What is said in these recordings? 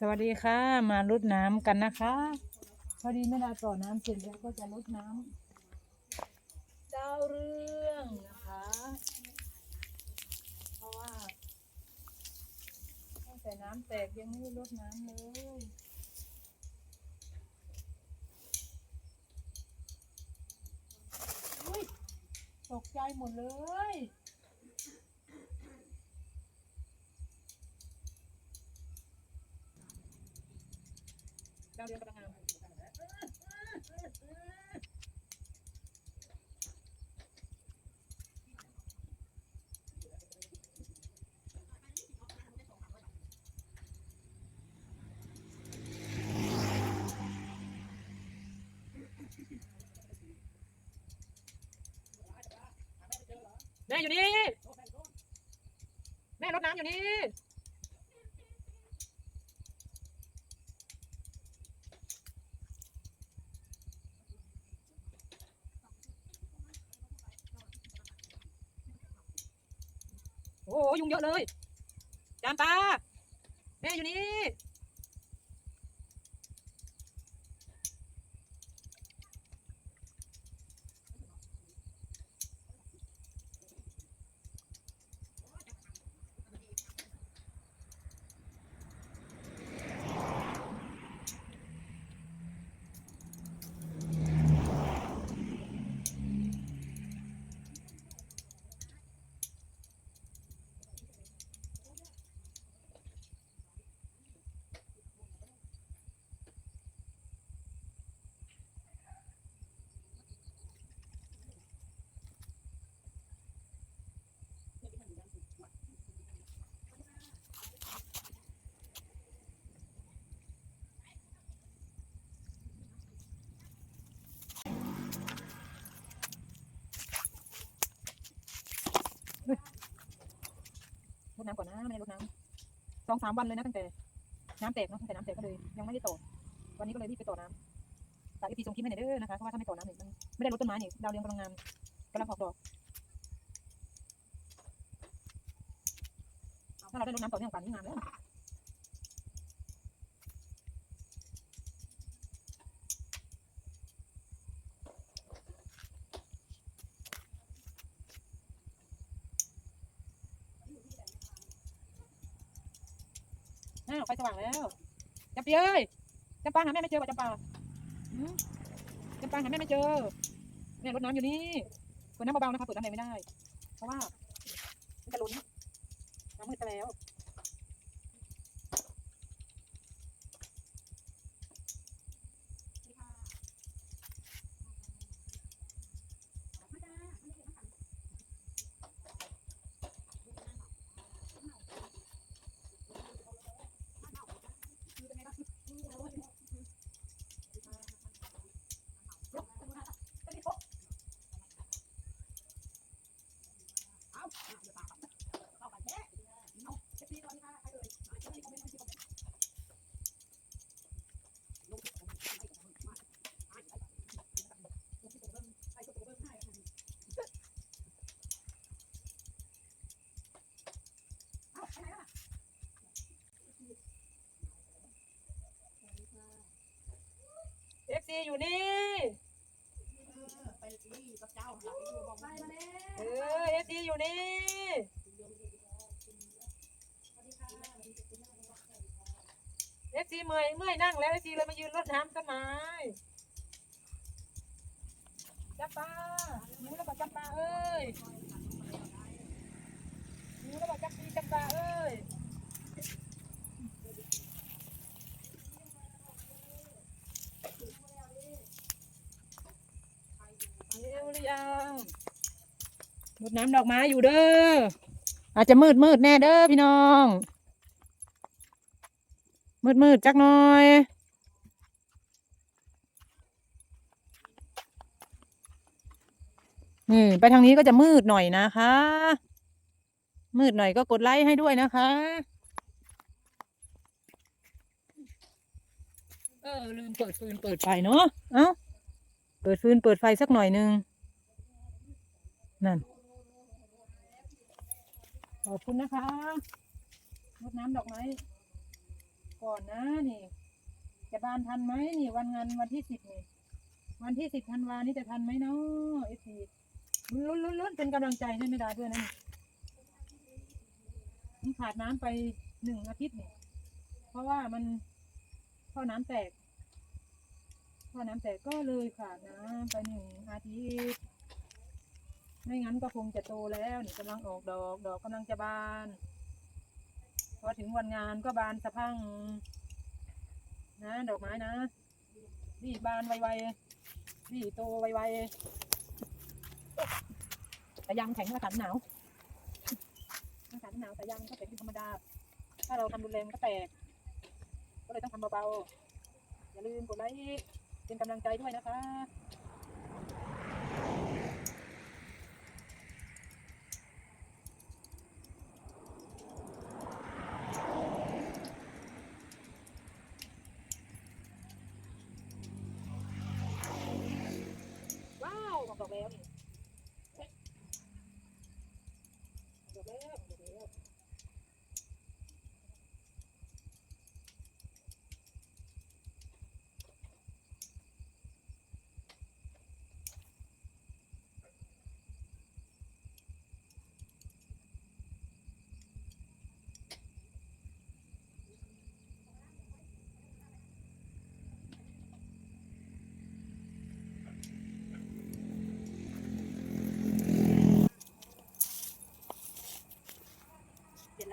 สวัสดีค่ะ มารดน้ำกันนะคะ พอดีแม่ดาต่อน้ำเสร็จแล้วก็จะรดน้ำดาวเรืองนะคะ เพราะว่าตั้งแต่น้ำแตกยังไม่ได้รดน้ำเลยตกใจหมดเลย ดาวเรืองกำลังงามแม่อยู่นี่ แม่รดน้ำอยู่นี่ โอ้โหยุงเยอะเลย จานตาแม่อยู่นี่ ก่อนนะไม่ได้รดน้ำสองสามวันเลยนะตั้งแต่น้ำแตกเนาะตั้งแต่น้ำแตกก็เลยยังไม่ได้ต่อวันนี้ก็เลยรีบไปต่อน้ำฝากอีพีส่งคลิปให้หน่อยเด้อนะคะเพราะว่าถ้าไม่ต่อน้ำเนี่ยมันไม่ได้รดต้นไม้นี่ดาวเรืองกำลังงามกำลังออกดอกถ้าเราได้รดน้ำต่อเนื่องป่านนี้งามแล้วอ้าวไฟสว่างแล้วจำ ปีเอ้ยจำปาหาแม่ไม่เจอว่ะจำปาหืมจำปาหาแม่ไม่เจอเนี่ยรถน้ำอยู่นี่เปิดน้ำเบาๆนะคะเปิดน้ำแรงไม่ได้ เพราะว่ามันจะล้นน้ำมืดไปแล้ว เอฟซีอยู่นี่ ไปนี่กับเจ้าหลังอยู่บอกไปมาแล้วเออเอฟซีอยู่นี่ เอฟซีเมื่อยเมื่อยนั่งแล้วเอฟซีเลยมายืนรดน้ำต้นไม้จับปลาหิวแล้วบอกจับปลาเอ้ยหิวแล้วบอกจับปีจับปลาเอ้ยหิวหรือยัง รดน้ำดอกไม้อยู่เด้อ อาจจะมืดมืดแน่เด้อพี่น้อง มืดมืดจักหน่อย นี่ไปทางนี้ก็จะมืดหน่อยนะคะ มืดหน่อยก็กดไลค์ให้ด้วยนะคะ เออลืมเปิดฟืนเปิดไฟเนาะ เอ้า เปิดฟืนเปิดไฟสักหน่อยหนึงนั่น ขอบคุณนะคะรดน้ำดอกไม้ก่อนนะนี่ จะบานทันไหมนี่ วันงานวันที่สิบนี่วันที่สิบธันวานี่จะทันไหมเนาะเอฟซีลุ้นลุ้นลุ้นเป็นกำลังใจให้ไม่ได้ด้วยนะนี่มันขาดน้ำไปหนึ่งอาทิตย์เนี่ยเพราะว่ามันท่อน้ำแตกท่อน้ำแตกก็เลยขาดน้ำไปหนึ่งอาทิตย์ ไม่งั้นก็คงจะโตแล้วนี่กำลังออกดอก ดอกกำลังจะบานพอถึงวันงานก็บานสะพังนะดอกไม้นะรีบบานไวๆรีบโตไวๆแต่ยังแข็งอากาศหนาวอากาศหนาวแต่ยังก็เป็นธรรมดา ถ้าเราทำรุนแรงก็แตก ก็เลยต้องทำเบาๆอย่าลืมกดไลค์เป็นกำลังใจด้วยนะคะ ว้าวออกดอกแล้วนี่ออกดอกแล้วออกดอกแล้ว เ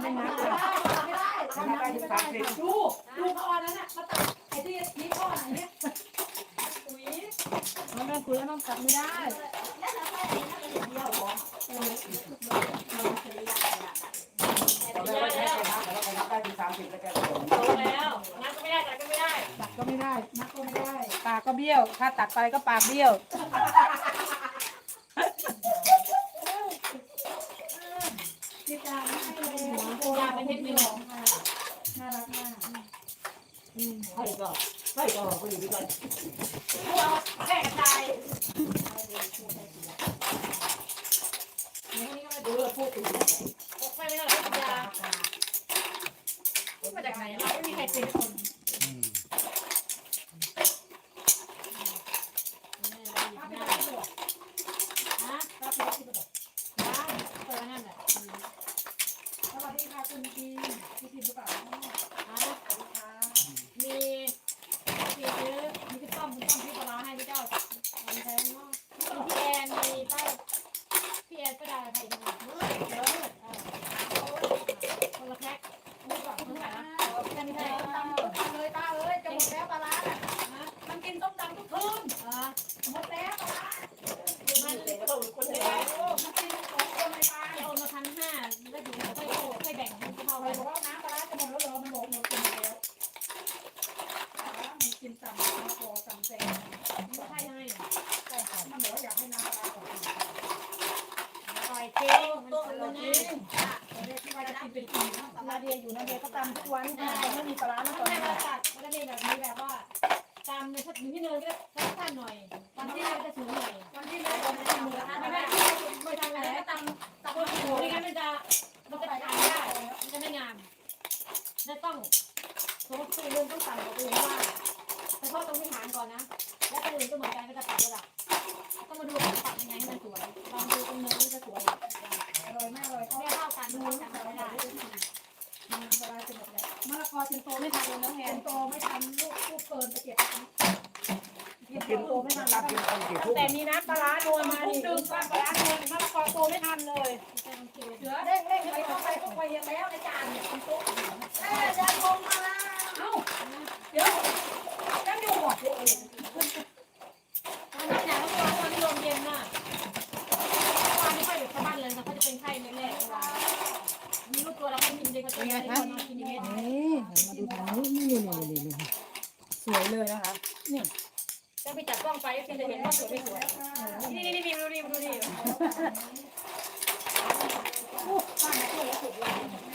เรื่องค่ะไม่ได้นับไม่ได้ทำไม่ได้ดูดูเขาอันนั้นน่ะเขาตัดไอ้ที่ที่ข้อไหนเนี่ยปุ๋ยน้องแม่คุยแล้วน้องตัดไม่ได้แล้วเราไปไหนนะเป็เดียวเหรอเราได้แค่ไหนนะแต่เราไปนับได้ถึงสามสิบแล้วแกก็ส่งตัดก็ไม่ได้นับก็ไม่ได้นักก็ไม่ได้ปากก็เบี้ยว ถ้าตัดไปก็ปากเบี้ยวติดตาม ยาเป็นเด็กของค่ะน่ารักมากให้ก็ให้ก็ไปอยู่ด้วยกันแค่กระจาดูแล้วพูดถึงไม่ไม่ต้องรับยามาจากไหนเราไม่มีใครเป็นคน สวัสดีค่ะคุณจีพี่ทีมหรือเปล่าฮะสวัสดีค่ะ มีพี่ซื้อมีพี่ต้อมคุณต้อมพี่ปลาร้าให้พี่เจ้าอันแทนเนาะมีพี่แอนมีป้าพี่แอนก็ได้ใครอีกหนึ่งเมื่อเดี๋ยวเออคนละแพ็คนี่ก่อนเท่าไหร่นะแค่นี้ แต่ ได้ ส้มตำทุกคืนเลยป้าเอ้ยจะหมดแล้วปลาร้าน่ะมันกินส้มตำทุกคืน อ่า หมดแล้วปลาร้า มัน เด็กก็ต้องคน โอ้ เดียว มันกินของคนในปลา เอามาพันห้าแล้วถึงค่อยค่อยแบ่งให้เท่า ใคร กัน บอกว่าน้ำปลาร้าจะหมดแล้วเหรอมันบอกหมดกินแล้วปลาร้ามันกินตำมะกอตำแซ่บ ไม่ใช่ให้ ใช่ค่ะมันบอกว่าอยากให้น้ำปลาร้าออกมา ปล่อยเจ๊มัน ตัว เป็น เรา ไง จริงเด็กที่ว่าจะกิ นเป็นปีนาเดียอยู่นาเดียก็ตำทุกวันค่ะไม่มีปลาร้านะตอนไม่นี้เราตัดมันก็มีแบบนี้แบบว่าตามในชัดอยู่ที่เนินก็สั้นหน่อยตอนที่เราจะสูงหน่อยวันที่เราจะทำหมูกระทะไม่ไม่ไม่ไม่ทำอะไรก็ตามตำตำคนหัวนี่นี่ไงมันจะมันจะทานได้มันจะไม่งามจะต้องสมมติตัวเรื่องต้องต่ำกว่าตัวอื่น ไม่ทันเลยใส่น้ำเด้งเด้งไปเข้าไปเข้าไปยังแล้วในจานเนี่ยคุณตุ๊กเอ้ยเดินลงมาแล้วเอ้าเดี๋ยวจะอยู่หัวเดี๋ยองตอนนี้หนาวตอนตอนลมเย็นน่ะตอนนี้ค่อยแบบชาวบ้านเลยนะเขาจะเป็นไข้แรกๆมีรู้ตัวแล้วเขากินเด็กเขาจะเป็นคนกินเม็ดนี่มาดูทางนี้นี่นี่นี่นี่สวยเลยนะคะจะไปจับกล้องไปเพียงจะเห็นว่าสวยไม่สวยนี่นี่นี่ดูดิดูดิ เดี๋ยวก็ทำ